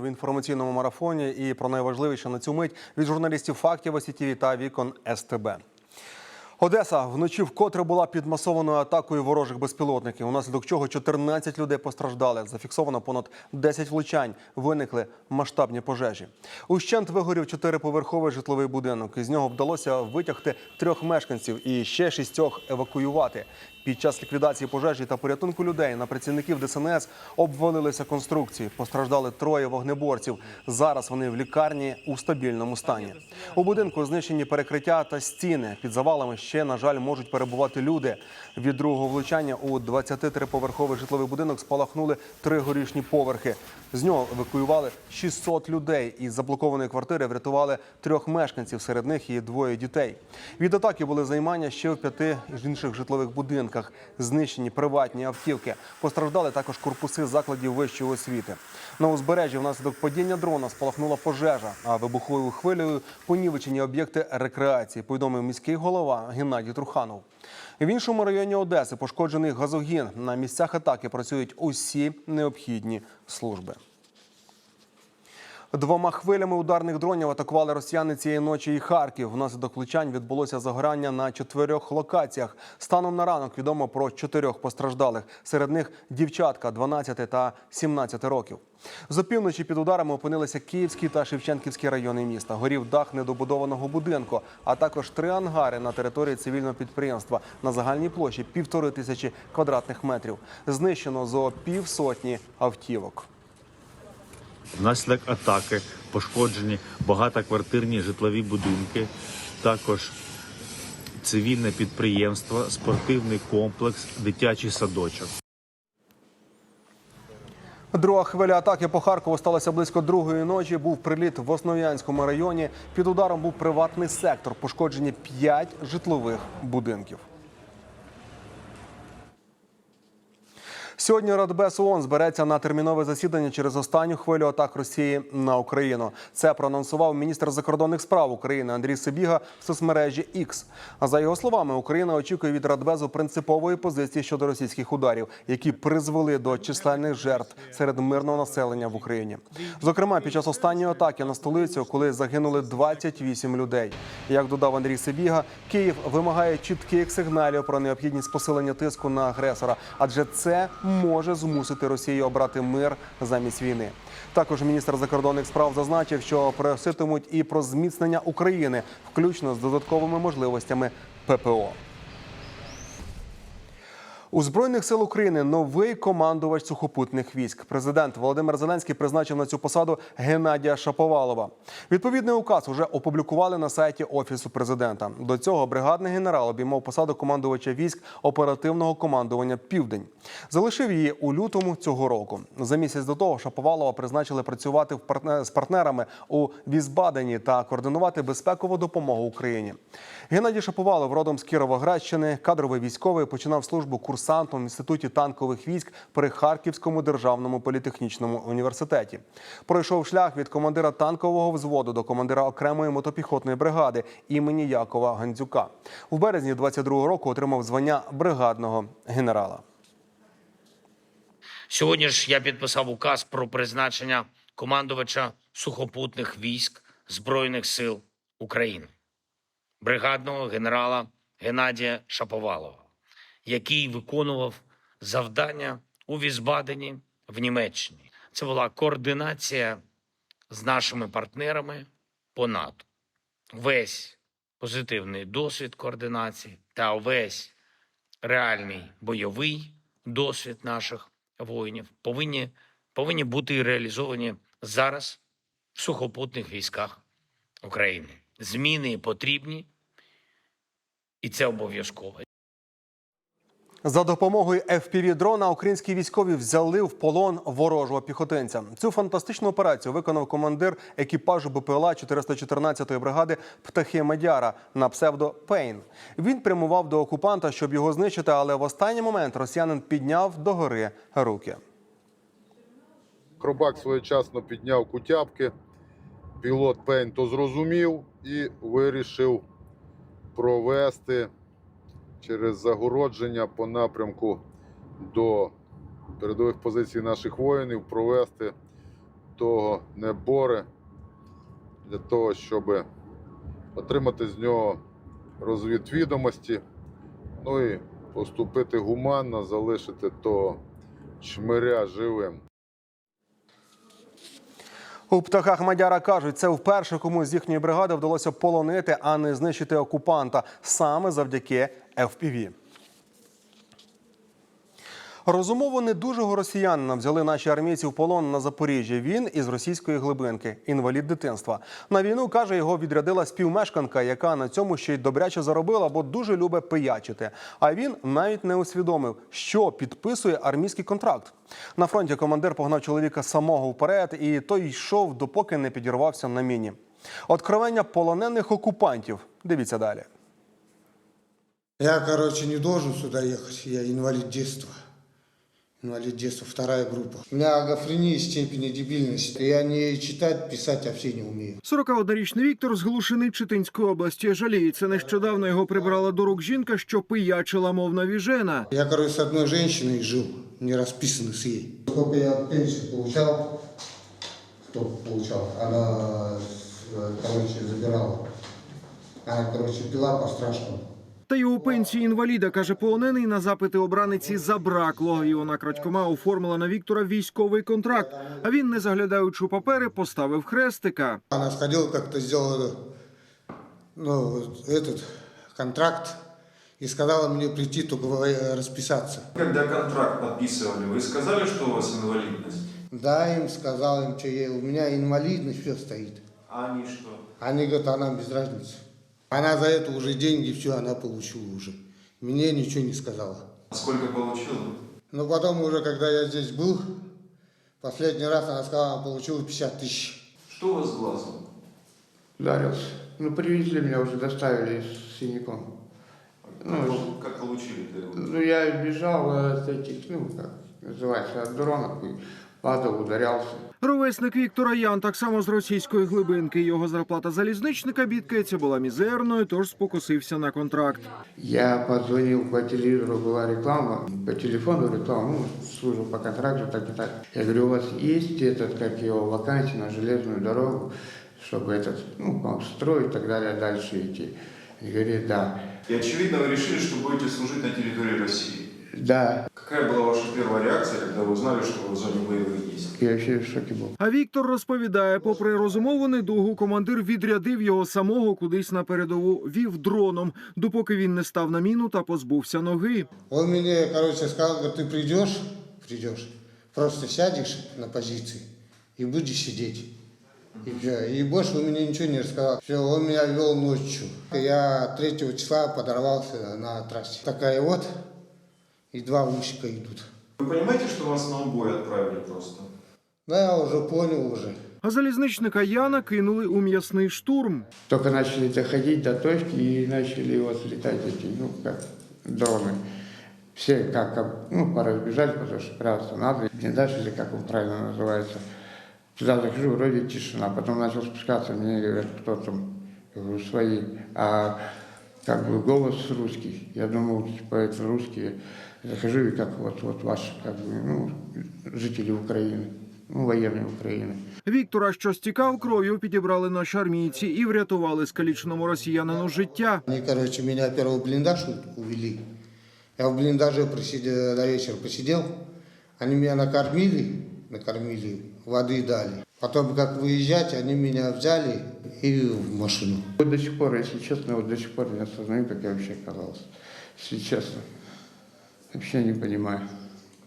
в інформаційному марафоні і про найважливіше на цю мить від журналістів фактів СІТВ та вікон СТБ. Одеса вночі вкотре була під масованою атакою ворожих безпілотників, унаслідок чого 14 людей постраждали. Зафіксовано понад 10 влучань. Виникли масштабні пожежі. Ущент вигорів чотириповерховий житловий будинок. Із нього вдалося витягти трьох мешканців і ще шістьох евакуювати. Під час ліквідації пожежі та порятунку людей на працівників ДСНС обвалилися конструкції. Постраждали троє вогнеборців. Зараз вони в лікарні у стабільному стані. У будинку знищені перекриття та стіни. Під завалами ще, на жаль, можуть перебувати люди. Від другого влучання у 23-поверховий житловий будинок спалахнули три горішні поверхи. З нього евакуювали 600 людей. Із заблокованої квартири врятували трьох мешканців, серед них і двоє дітей. Від атаки були займання ще в п'яти інших житлових будинках. Знищені приватні автівки. Постраждали також корпуси закладів вищої освіти. На узбережжі внаслідок падіння дрона спалахнула пожежа, а вибуховою хвилею понівечені об'єкти рекреації. Повідомив міський голова Геннадій Труханов. В іншому районі Одеси пошкоджений газогін. На місцях атаки працюють усі необхідні служби. Двома хвилями ударних дронів атакували росіяни цієї ночі і Харків. Внаслідок влучань відбулося загорання на чотирьох локаціях. Станом на ранок відомо про чотирьох постраждалих. Серед них дівчатка 12 та 17 років. З опівночі під ударами опинилися Київський та Шевченківський райони міста. Горів дах недобудованого будинку, а також три ангари на території цивільного підприємства на загальній площі півтори тисячі квадратних метрів. Знищено зо півсотні автівок. Внаслідок атаки пошкоджені багатоквартирні житлові будинки, також цивільне підприємство, спортивний комплекс, дитячий садочок. Друга хвиля атаки по Харкову сталася близько другої ночі. Був приліт в Основ'янському районі. Під ударом був приватний сектор. Пошкоджені п'ять житлових будинків. Сьогодні Радбез ООН збереться на термінове засідання через останню хвилю атак Росії на Україну. Це проанонсував міністр закордонних справ України Андрій Сибіга в соцмережі X. А за його словами, Україна очікує від Радбезу принципової позиції щодо російських ударів, які призвели до численних жертв серед мирного населення в Україні. Зокрема, під час останньої атаки на столицю, коли загинули 28 людей. Як додав Андрій Сибіга, Київ вимагає чітких сигналів про необхідність посилення тиску на агресора, адже це може змусити Росію обрати мир замість війни. Також міністр закордонних справ зазначив, що проситимуть і про зміцнення України, включно з додатковими можливостями ППО. У збройних сил України новий командувач сухопутних військ. Президент Володимир Зеленський призначив на цю посаду Геннадія Шаповалова. Відповідний указ уже опублікували на сайті офісу президента. До цього бригадний генерал обіймав посаду командувача військ оперативного командування Південь. Залишив її у лютому цього року. За місяць до того Шаповалова призначили працювати з партнерами у Візбадені та координувати безпекову допомогу Україні. Геннадій Шаповалов родом з Кіровоградщини, кадровий військовий, починав службу курсантом в інституті танкових військ при Харківському державному політехнічному університеті. Пройшов шлях від командира танкового взводу до командира окремої мотопіхотної бригади імені Якова Гандзюка. У березні 22-го року отримав звання бригадного генерала. Сьогодні ж я підписав указ про призначення командувача сухопутних військ Збройних сил України, бригадного генерала Геннадія Шаповалова, який виконував завдання у Візбадені в Німеччині. Це була координація з нашими партнерами по НАТО. Весь позитивний досвід координації та весь реальний бойовий досвід наших воїнів повинні, повинні бути реалізовані зараз в сухопутних військах України. Зміни потрібні, і це обов'язково. За допомогою FPV-дрона українські військові взяли в полон ворожого піхотинця. Цю фантастичну операцію виконав командир екіпажу БПЛА 414-ї бригади Птахи Мадяра на псевдо Пейн. Він прямував до окупанта, щоб його знищити, але в останній момент росіянин підняв догори руки. Хробак своєчасно підняв кутяпки. Пілот Пейн то зрозумів і вирішив провести через загородження по напрямку до передових позицій наших воїнів, провести того не боре, для того, щоб отримати з нього розвідвідомості, ну і поступити гуманно, залишити того чмиря живим. У птахах Мадяра кажуть, це вперше комусь з їхньої бригади вдалося полонити, а не знищити окупанта саме завдяки FPV. Розумово недужого росіянина взяли наші армійці в полон на Запоріжжі. Він із російської глибинки, інвалід дитинства. На війну каже, його відрядила співмешканка, яка на цьому ще й добряче заробила, бо дуже любить пиячити. А він навіть не усвідомив, що підписує армійський контракт. На фронті командир погнав чоловіка самого вперед, і той йшов, допоки не підірвався на міні. Откровення полонених окупантів. Дивіться далі. Я, короче, не должен сюда ехать. Я инвалид детства. Инвалид детства, вторая группа. У меня агофрения степени дебильности. Я не читать, писать вообще не умею. 41-річний Віктор з Глушини Читинської області жаліється. Нещодавно його прибрала до рук жінка, що пиячила, мов навіжена. Я, короче, с одной женщиной жил, не расписанный с ей. Сколько я пенсию получал, кто получал, она, э, короче, забирала. Она, короче, пила по-страшному. Та його пенсії інваліда каже полонений на запити обраниці забракло. І вона крадькома оформила на Віктора військовий контракт. А він, не заглядаючи у папери, поставив хрестика. Она сходила, как-то сделала ну, вот этот контракт и сказала мне прийти только э, расписаться. Когда контракт подписывали, вы сказали, что у вас инвалидность? Да, им сказал, им, что я, у меня инвалидность все стоит. А они что? Они говорят, а нам без разницы. Она за это уже деньги, все, она получила уже. Мне ничего не сказала. А Сколько получила? Но потом уже, когда я здесь был, последний раз она сказала, она получила 50 тысяч. Что у вас с глазом? Ударился. Ну, привезли меня, уже доставили с синяком. Как, вы- как получили? Ну, я бежал от этих, ну, как называется, от дронов, и падал, ударялся. Ровесник Віктора Ян так само з російської глибинки. Його зарплата залізничника бідкається була мізерною, тож спокусився на контракт. Я позвонил по телевизору, была реклама, по телефону реклама, ну, служу по контракту, так и так. Я говорю, у вас есть этот, как его, вакансия на железную дорогу, чтобы этот, ну, вам строить и так далее, дальше идти. И говорит, да. И очевидно, вы решили, что будете служить на территории России. Да, Какая была ваша первая реакция, когда вы узнали, что вы в зоне боевых действий? я вообще в шоке был. А Віктор розповідає, попри розумову недугу, командир відрядив його самого кудись на передову, вів дроном, допоки він не став на міну та позбувся ноги. Он мне, короче, сказал, говорит, ты придешь, придешь, просто сядешь на позиции и будешь сидеть. И, всё. и больше он мне ничего не рассказал. Все, он меня вел ночью. Я 3 числа подорвался на трассе. Такая вот, и два лучика идут. Вы понимаете, что вас на убой отправили просто? Да, я уже понял уже. А залізничника Яна кинули у м'ясний штурм. Только начали доходить до точки и начали вот летать эти, ну, как дроны. Все как, ну, поразбежать, потому что прятаться надо. Блиндаж, или как он правильно называется. Туда захожу, вроде тишина. Потом начал спускаться, мне говорят, кто там. Я говорю, свои. А как бы голос русский. Я думал, типа, это русские. Захожу, и как вот, вот ваши, как бы, ну, жители Украины. Ну, военные Украины. Віктора, що стікав кров'ю, підібрали наші армійці і врятували скаліченому росіянину життя. Они, короче, меня первый в блиндаж у- увели. Я в блиндаже просидел, до вечера посидел. Они меня накормили, накормили, воды дали. Потом, как выезжать, они меня взяли и в машину. Вот до сих пор, если честно, вот до сих пор не осознаю, как я вообще оказался. Если честно. Вообще не понимаю.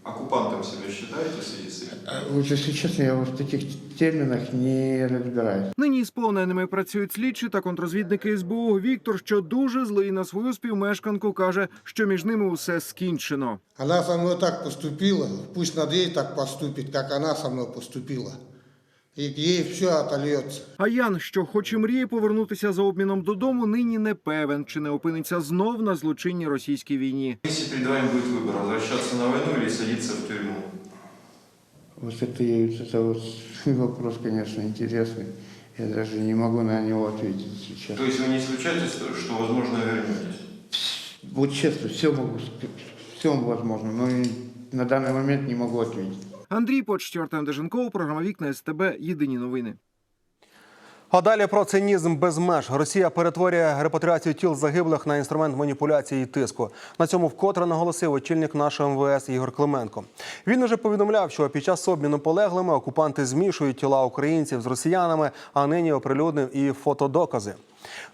Оккупантом себя считаете в связи с этим? Вот если честно, я вот в таких терминах не разбираюсь. Нині з полоненими працюють слідчі та контрозвідники СБУ. Віктор, що дуже злий на свою співмешканку, каже, що між ними усе скінчено. Она со мной так поступила, пусть над ей так поступит, как она со мной поступила И ей все отольется. А Ян, що хоч і мріє повернутися за обміном додому, нині не певен, чи не опиниться знов на злочинній російській війні. Если перед вами будет выбор, возвращаться на войну или садиться в тюрьму? Вот это, и- вот это вот вопрос, конечно, интересный. Я даже не могу на него ответить сейчас. То есть вы не исключаете, что, что, возможно, вернетесь? Вот честно, все могу, все возможно, но и на данный момент не могу ответить. Андрій Почтів, Артем Деженков, програма Вікна СТБ. Єдині новини. А далі про цинізм без меж. Росія перетворює репатріацію тіл загиблих на інструмент маніпуляції і тиску. На цьому вкотре наголосив очільник нашого МВС Ігор Клименко. Він уже повідомляв, що під час обміну полеглими окупанти змішують тіла українців з росіянами, а нині оприлюднив і фотодокази.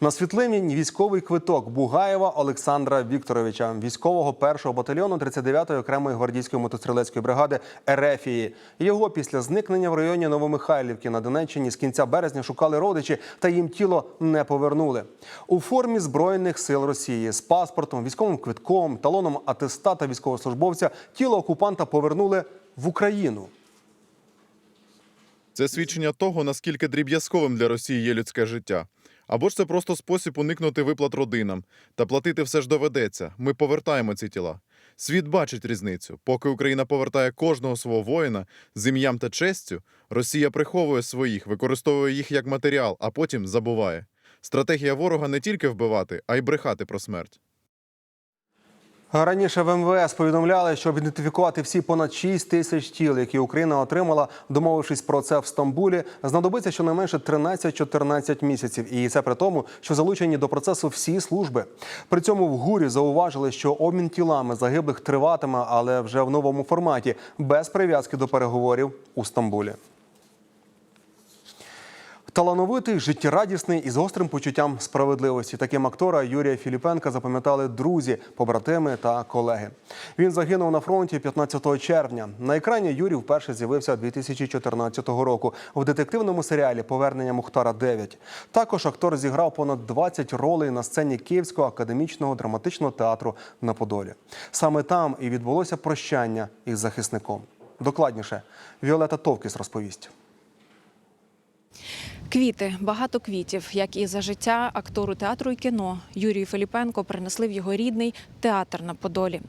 На світлині військовий квиток Бугаєва Олександра Вікторовича, військового першого батальйону 39-ї окремої гвардійської мотострілецької бригади Ерефії. Його після зникнення в районі Новомихайлівки на Донеччині з кінця березня шукали родичі, та їм тіло не повернули. У формі збройних сил Росії з паспортом, військовим квитком, талоном атестата військовослужбовця тіло окупанта повернули в Україну. Це свідчення того, наскільки дріб'язковим для Росії є людське життя. Або ж це просто спосіб уникнути виплат родинам. Та платити все ж доведеться. Ми повертаємо ці тіла. Світ бачить різницю. Поки Україна повертає кожного свого воїна з ім'ям та честю, Росія приховує своїх, використовує їх як матеріал, а потім забуває. Стратегія ворога не тільки вбивати, а й брехати про смерть. Раніше в МВС повідомляли, щоб ідентифікувати всі понад 6 тисяч тіл, які Україна отримала, домовившись про це в Стамбулі, знадобиться щонайменше 13-14 місяців. І це при тому, що залучені до процесу всі служби. При цьому в гурі зауважили, що обмін тілами загиблих триватиме, але вже в новому форматі, без прив'язки до переговорів у Стамбулі. Талановитий, життєрадісний і з гострим почуттям справедливості. Таким актора Юрія Філіпенка запам'ятали друзі, побратими та колеги. Він загинув на фронті 15 червня. На екрані Юрій вперше з'явився 2014 року в детективному серіалі Повернення Мухтара 9 Також актор зіграв понад 20 ролей на сцені Київського академічного драматичного театру на Подолі. Саме там і відбулося прощання із захисником. Докладніше Віолета Товкіс розповість. Квіти, багато квітів, як і за життя актору театру і кіно Юрію Філіпенко принесли в його рідний театр на Подолі.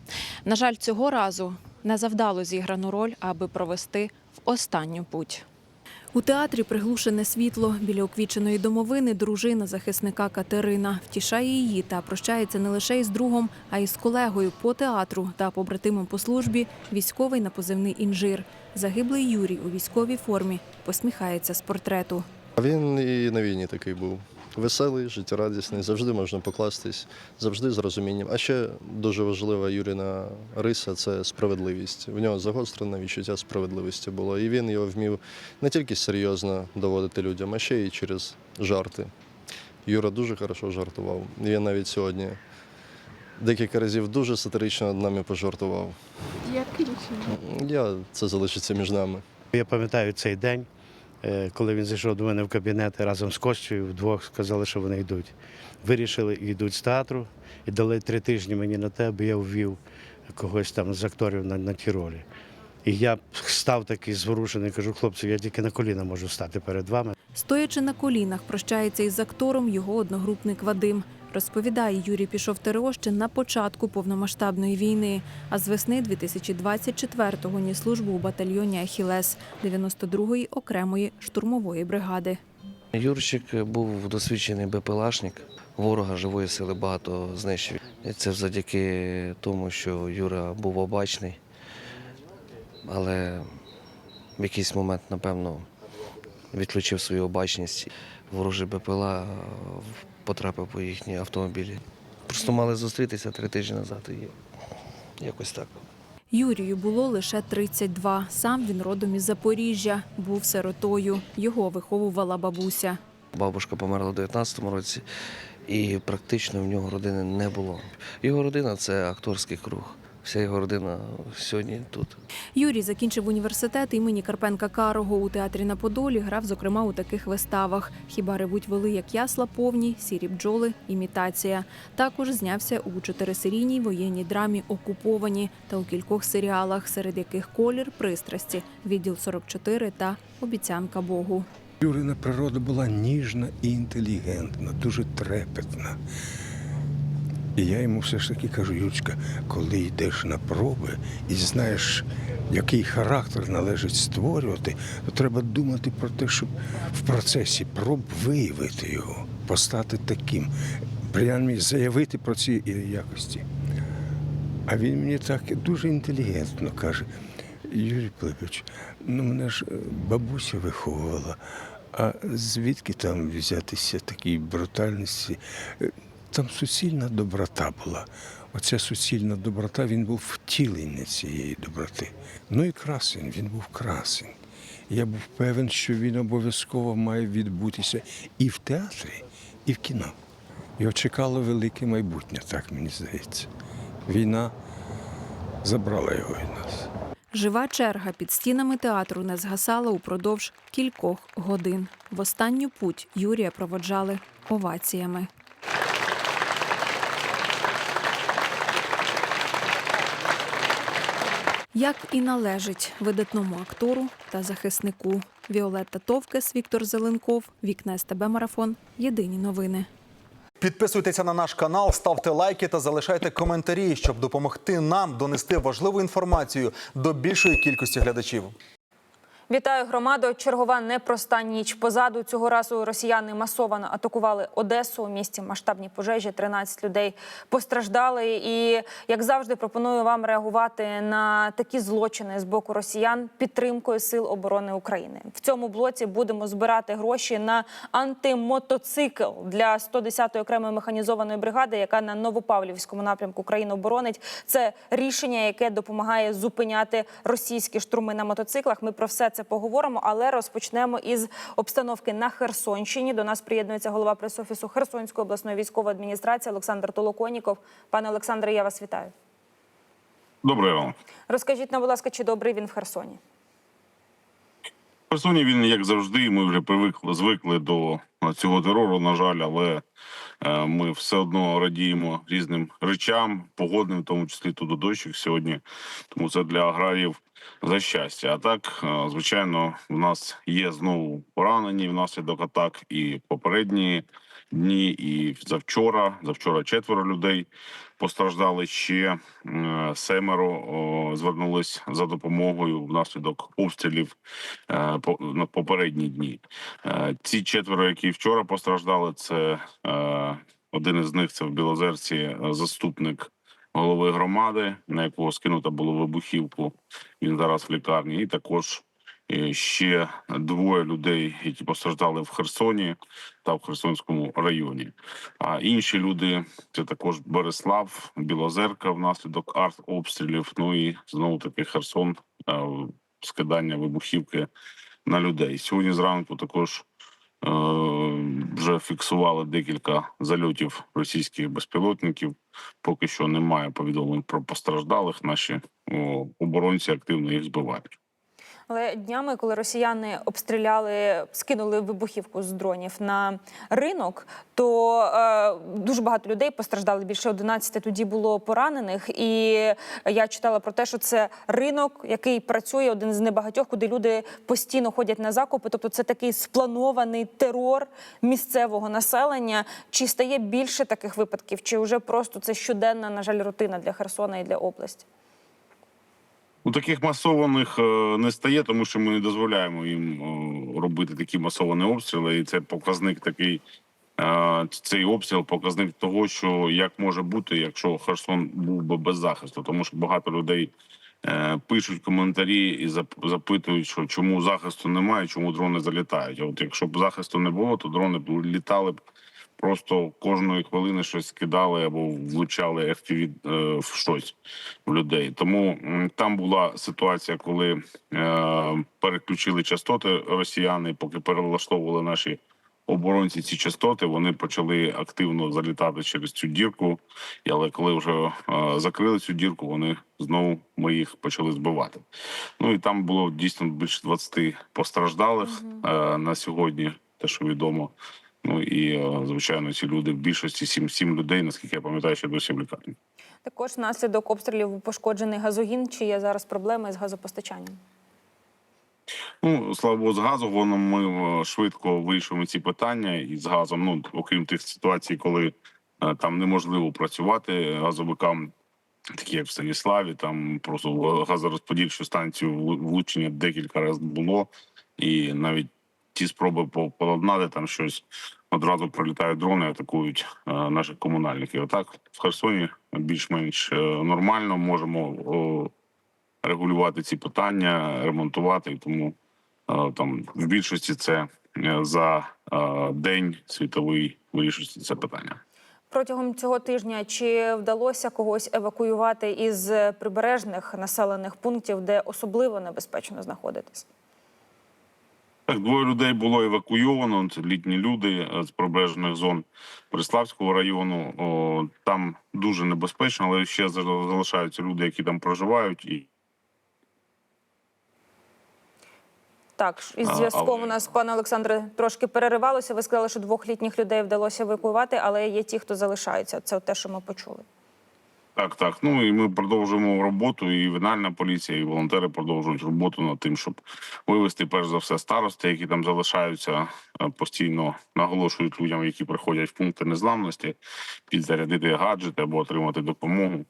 На жаль, цього разу не завдало зіграну роль, аби провести в останню путь. У театрі приглушене світло біля оквіченої домовини дружина захисника Катерина втішає її та прощається не лише із другом, а й з колегою по театру та побратимом по службі, військовий на позивний інжир. Загиблий Юрій у військовій формі посміхається з портрету. А Він і на війні такий був. Веселий, життєрадісний, завжди можна покластись, завжди з розумінням. А ще дуже важлива Юріна риса це справедливість. В нього загострене відчуття справедливості було. І він його вмів не тільки серйозно доводити людям, а ще й через жарти. Юра дуже хорошо жартував. Він навіть сьогодні декілька разів дуже сатирично над нами пожартував. Яким Я це залишиться між нами. Я пам'ятаю цей день, коли він зайшов до мене в кабінет разом з Костю, вдвох сказали, що вони йдуть. Вирішили і йдуть з театру і дали три тижні мені на те, аби я ввів когось там з акторів на, на ті ролі. І я став такий зворушений, кажу, хлопці, я тільки на коліна можу стати перед вами. Стоячи на колінах, прощається із актором його одногрупник Вадим. Розповідає, Юрій пішов в ТРО ще на початку повномасштабної війни, а з весни 2024-го ніс службу у батальйоні Ахілес 92-ї окремої штурмової бригади. Юрчик був досвідчений БПЛАшник. Ворога живої сили багато знищив. Це завдяки тому, що Юра був обачний. Але в якийсь момент, напевно, відключив свою обачність. Ворожий БПЛА потрапив по їхні автомобілі. Просто мали зустрітися три тижні назад і якось так. Юрію було лише 32. Сам він родом із Запоріжжя, був сиротою. Його виховувала бабуся. Бабушка померла у 19-му році, і практично в нього родини не було. Його родина це акторський круг. Вся його родина сьогодні тут. Юрій закінчив університет імені Карпенка Карого у театрі на Подолі. Грав, зокрема, у таких виставах: Хіба ревуть воли, як ясла повні, сірі бджоли, імітація. Також знявся у чотирисерійній воєнній драмі Окуповані та у кількох серіалах, серед яких колір пристрасті, відділ 44 та обіцянка Богу. Юрина природа була ніжна і інтелігентна, дуже трепетна. І я йому все ж таки кажу, Юрочка, коли йдеш на проби і знаєш, який характер належить створювати, то треба думати про те, щоб в процесі проб виявити його, постати таким, принаймні заявити про ці якості. А він мені так дуже інтелігентно каже: Юрій Пилипович, ну мене ж е, бабуся виховувала. А звідки там взятися такій брутальності? Там суцільна доброта була. Оця суцільна доброта, він був втілення цієї доброти. Ну і красень, він був красень. Я був певен, що він обов'язково має відбутися і в театрі, і в кіно. Його чекало велике майбутнє, так мені здається. Війна забрала його від нас. Жива черга під стінами театру не згасала упродовж кількох годин. В останню путь Юрія проводжали оваціями. Як і належить видатному актору та захиснику Віолетта Товкес, Віктор Зеленков, Вікне СТБ Марафон. Єдині новини. Підписуйтеся на наш канал, ставте лайки та залишайте коментарі, щоб допомогти нам донести важливу інформацію до більшої кількості глядачів. Вітаю громадо. Чергова непроста ніч. Позаду цього разу росіяни масово атакували Одесу. У місті масштабні пожежі. 13 людей постраждали. І як завжди, пропоную вам реагувати на такі злочини з боку росіян підтримкою сил оборони України. В цьому блоці будемо збирати гроші на антимотоцикл для 110-ї окремої механізованої бригади, яка на Новопавлівському напрямку країну оборонить. Це рішення, яке допомагає зупиняти російські штурми на мотоциклах. Ми про все це поговоримо, але розпочнемо із обстановки на Херсонщині. До нас приєднується голова прес-офісу Херсонської обласної військової адміністрації Олександр Толоконіков. Пане Олександре, я вас вітаю. Доброго вам. Розкажіть нам, будь ласка, чи добрий він в Херсоні? Херсоні він, як завжди, ми вже привикли, звикли до цього терору, на жаль, але е, ми все одно радіємо різним речам, погодним, в тому числі тут дощик сьогодні. Тому це для аграріїв за щастя. А так, е, звичайно, в нас є знову поранені внаслідок атак і попередні дні, і завчора. Завчора четверо людей постраждали ще е, семеро звернулись за допомогою внаслідок обстрілів е, на попередні дні. Е, Ці четверо, які вчора постраждали, це один із них це в Білозерці заступник голови громади, на якого скинуто було вибухівку. Він зараз в лікарні, і також. Ще двоє людей, які постраждали в Херсоні та в Херсонському районі. А інші люди це також Береслав, Білозерка внаслідок артобстрілів. Ну і знову таки Херсон, е, скидання вибухівки на людей. Сьогодні зранку також е, вже фіксували декілька зальотів російських безпілотників. Поки що немає повідомлень про постраждалих. Наші оборонці активно їх збивають. Але днями, коли росіяни обстріляли, скинули вибухівку з дронів на ринок, то е, дуже багато людей постраждали. Більше 11 тоді було поранених. І я читала про те, що це ринок, який працює один з небагатьох, куди люди постійно ходять на закупи. Тобто, це такий спланований терор місцевого населення. Чи стає більше таких випадків, чи вже просто це щоденна, на жаль, рутина для Херсона і для області? У таких масованих е, не стає, тому що ми не дозволяємо їм е, робити такі масовані обстріли. І це показник такий. е, Цей обстріл показник того, що як може бути, якщо Херсон був би без захисту, тому що багато людей пишуть коментарі і зап- запитують, що чому захисту немає, чому дрони залітають. От якщо б захисту не було, то дрони б літали б просто кожної хвилини щось скидали або влучали FPV е, в щось в людей. Тому там була ситуація, коли е, переключили частоти росіяни, поки перелаштовували наші оборонці ці частоти, вони почали активно залітати через цю дірку. Але коли вже е, закрили цю дірку, вони знову ми їх почали збивати. Ну і там було дійсно більше 20 постраждалих е, на сьогодні, те, що відомо. Ну і е, звичайно, ці люди в більшості сім, сім людей, наскільки я пам'ятаю, ще досі в лікарні. Також внаслідок обстрілів пошкоджений газогін. Чи є зараз проблеми з газопостачанням? Ну слава Богу, з газовоном ми е, швидко вирішуємо ці питання і з газом. Ну окрім тих ситуацій, коли е, там неможливо працювати газовикам, такі як в Станіславі, там просто газорозподільчу станцію влучення декілька разів було, і навіть ті спроби по- поладнати там щось одразу прилітають дрони, атакують е, наших комунальників. Отак в Херсоні більш-менш е, нормально можемо. регулювати ці питання, ремонтувати. І тому е, там в більшості це за день світовий вирішується це питання. Протягом цього тижня чи вдалося когось евакуювати із прибережних населених пунктів, де особливо небезпечно знаходитись? Двоє людей було евакуйовано. Це літні люди е, з прибережних зон Преславського району. О, там дуже небезпечно, але ще зал- залишаються люди, які там проживають. І Так, із зв'язком у нас, пане Олександре, трошки переривалося. Ви сказали, що двох літніх людей вдалося евакуювати, але є ті, хто залишаються. Це те, що ми почули. Так, так. Ну і ми продовжуємо роботу. І винальна поліція, і волонтери продовжують роботу над тим, щоб вивести перш за все старости, які там залишаються е, постійно, наголошують людям, які приходять в пункти незламності, підзарядити гаджети або отримати допомогу,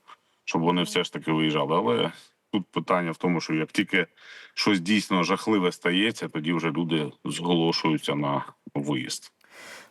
щоб вони все ж таки виїжджали. Але тут питання в тому, що як тільки щось дійсно жахливе стається, тоді вже люди зголошуються на виїзд.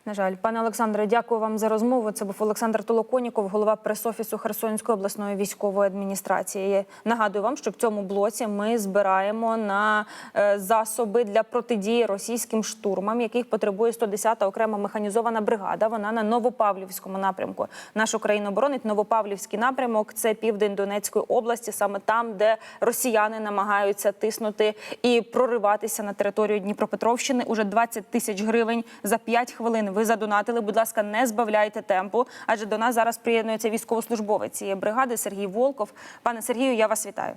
На жаль, пане Олександре, дякую вам за розмову. Це був Олександр Толоконіков, голова пресофісу Херсонської обласної військової адміністрації. Нагадую вам, що в цьому блоці ми збираємо на е, засоби для протидії російським штурмам, яких потребує 110-та окрема механізована бригада. Вона на Новопавлівському напрямку. Нашу країну боронить Новопавлівський напрямок. Це південь Донецької області, саме там, де росіяни намагаються тиснути і прориватися на територію Дніпропетровщини. Уже 20 тисяч гривень за 5 хвилин. Ви задонатили. Будь ласка, не збавляйте темпу, адже до нас зараз приєднується військовослужбовець цієї бригади Сергій Волков. Пане Сергію, я вас вітаю.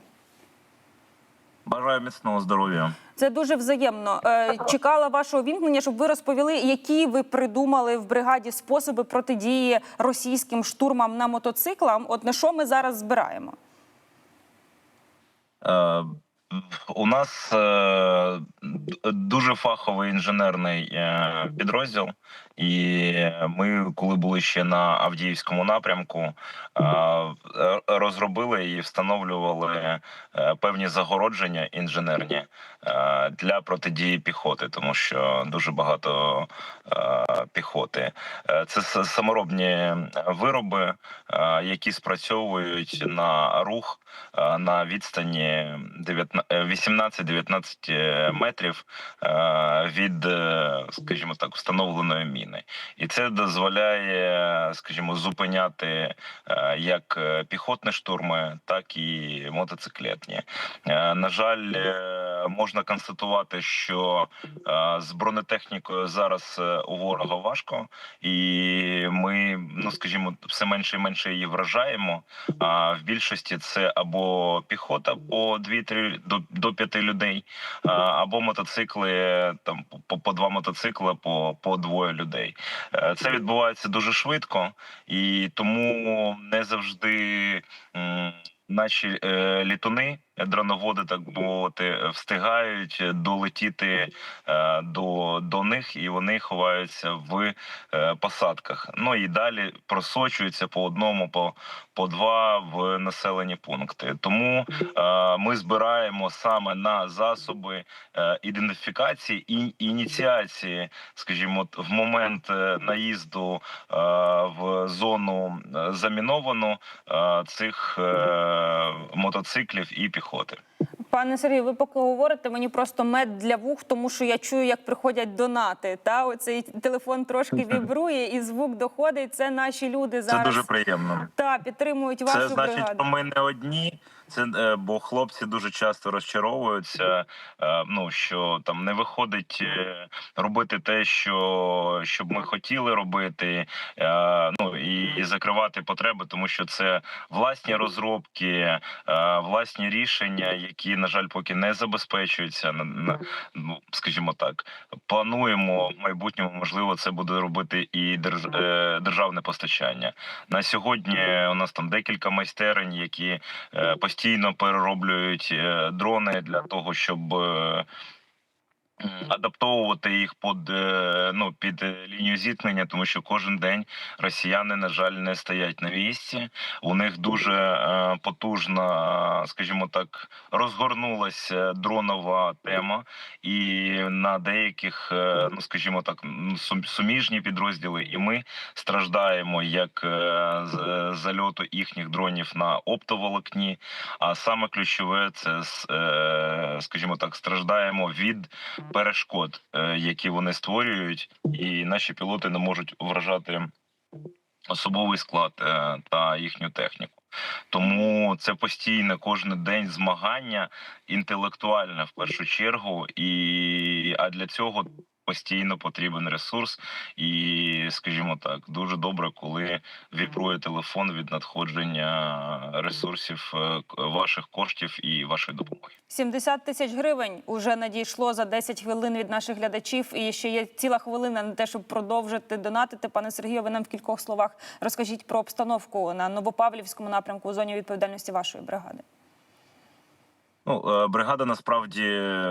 Бажаю міцного здоров'я. Це дуже взаємно. Е, Чекала вашого вімкнення, щоб ви розповіли, які ви придумали в бригаді способи протидії російським штурмам на мотоциклам. От на що ми зараз збираємо? Е, у нас е, дуже фаховий інженерний е, підрозділ, і ми, коли були ще на Авдіївському напрямку, е, розробили і встановлювали е, певні загородження інженерні для протидії піхоти, тому що дуже багато е, піхоти. Е, Це саморобні вироби, е, які спрацьовують на рух е, на відстані 19 е, 18-19 метрів е, від, е, скажімо так, встановленої міни, і це дозволяє, скажімо, зупиняти е, як е, піхотні штурми, так і мотоциклетні. Е, На жаль, е, можна констатувати, що е, з бронетехнікою зараз е, у ворога важко, і ми, ну скажімо, все менше і менше її вражаємо. А в більшості це або піхота по 2-3 до, до 5 людей, або мотоцикли там по, по два мотоцикли по, по двоє людей. Е, Це відбувається дуже швидко, і тому не завжди. Наші е, літуни, дроноводи, так би мовити, встигають долетіти е, до, до них, і вони ховаються в е, посадках. Ну і далі просочуються по одному, по, по два в населені пункти. Тому е, ми збираємо саме на засоби ідентифікації і ініціації, скажімо, в момент наїзду в зону заміновану цих мотоциклів і піхоти. Пане Сергію, ви поки говорите, мені просто мед для вух, тому що я чую, як приходять донати. Та оцей телефон трошки вібрує, і звук доходить. Це наші люди Це зараз дуже приємно. та підтримують вашу Це значить, бригаду. що ми не одні. Це е, бо хлопці дуже часто розчаровуються. е, Ну що там не виходить е, робити те, що щоб ми хотіли робити. Ну і, і закривати потреби, тому що це власні розробки, власні рішення, які на жаль поки не забезпечується. На, на ну скажімо так, плануємо в майбутньому. Можливо, це буде робити і держ, е, державне постачання. На сьогодні у нас там декілька майстерень, які е, постійно перероблюють е, дрони для того, щоб е, адаптовувати їх під, е, ну, під е, лінію зіткнення, тому що кожен день росіяни, на жаль, не стоять на місці. У них дуже е, потужна, скажімо так, розгорнулася дронова тема, і на деяких, ну скажімо так, суміжні підрозділи, і ми страждаємо як з зальоту їхніх дронів на оптоволокні. А саме ключове це скажімо так, страждаємо від перешкод, е, які вони створюють, і наші пілоти не можуть вражати особовий склад е, та їхню техніку. Тому це постійне кожен день змагання інтелектуальне в першу чергу, і а для цього постійно потрібен ресурс. І, скажімо так, дуже добре, коли вібрує телефон від надходження ресурсів е, ваших коштів і вашої допомоги. 70 тисяч гривень уже надійшло за 10 хвилин від наших глядачів. І ще є ціла хвилина на те, щоб продовжити донатити. Пане Сергію, ви нам в кількох словах розкажіть про обстановку на Новопавлівському напрямку у зоні відповідальності вашої бригади. Ну, е, бригада насправді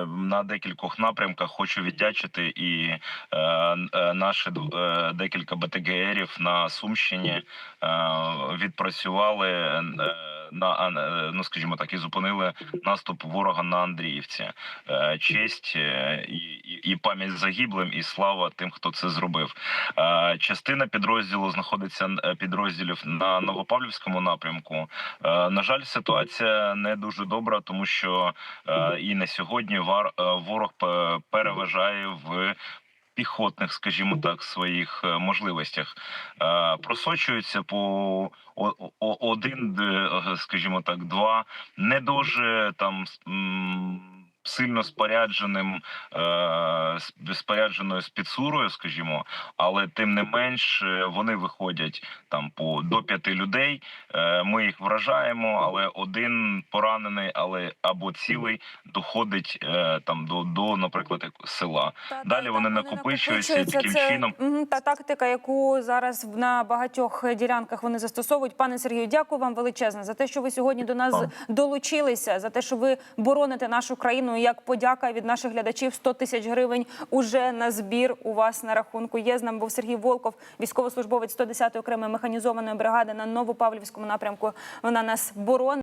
на декількох напрямках хочу віддячити і е, е, наші е, декілька БТГРів на Сумщині е, відпрацювали е, на е, ну, скажімо так, і зупинили наступ ворога на Андріївці. Е, честь е, і, і, пам'ять загиблим, і слава тим, хто це зробив. Частина підрозділу знаходиться підрозділів на Новопавлівському напрямку. На жаль, ситуація не дуже добра, тому що і на сьогодні ворог переважає в. Піхотних, скажімо так, своїх е, можливостях. Е, просочуються по один, е, скажімо так, два не дуже там сильно спорядженим е, спорядженою спецурою, скажімо, але тим не менш е, вони виходять там по до п'яти людей. Е, Ми їх вражаємо, але один поранений, але або цілий доходить е, там до, до наприклад, села. Далі вони накопичуються і таким це чином. та тактика, яку зараз на багатьох ділянках вони застосовують. Пане Сергію, дякую вам величезне за те, що ви сьогодні до нас долучилися, за те, що ви бороните нашу країну. І Як подяка від наших глядачів 100 тисяч гривень уже на збір у вас на рахунку. Є з нами був Сергій Волков, військовослужбовець 110-ї окремої механізованої бригади на Новопавлівському напрямку. Вона нас боронить.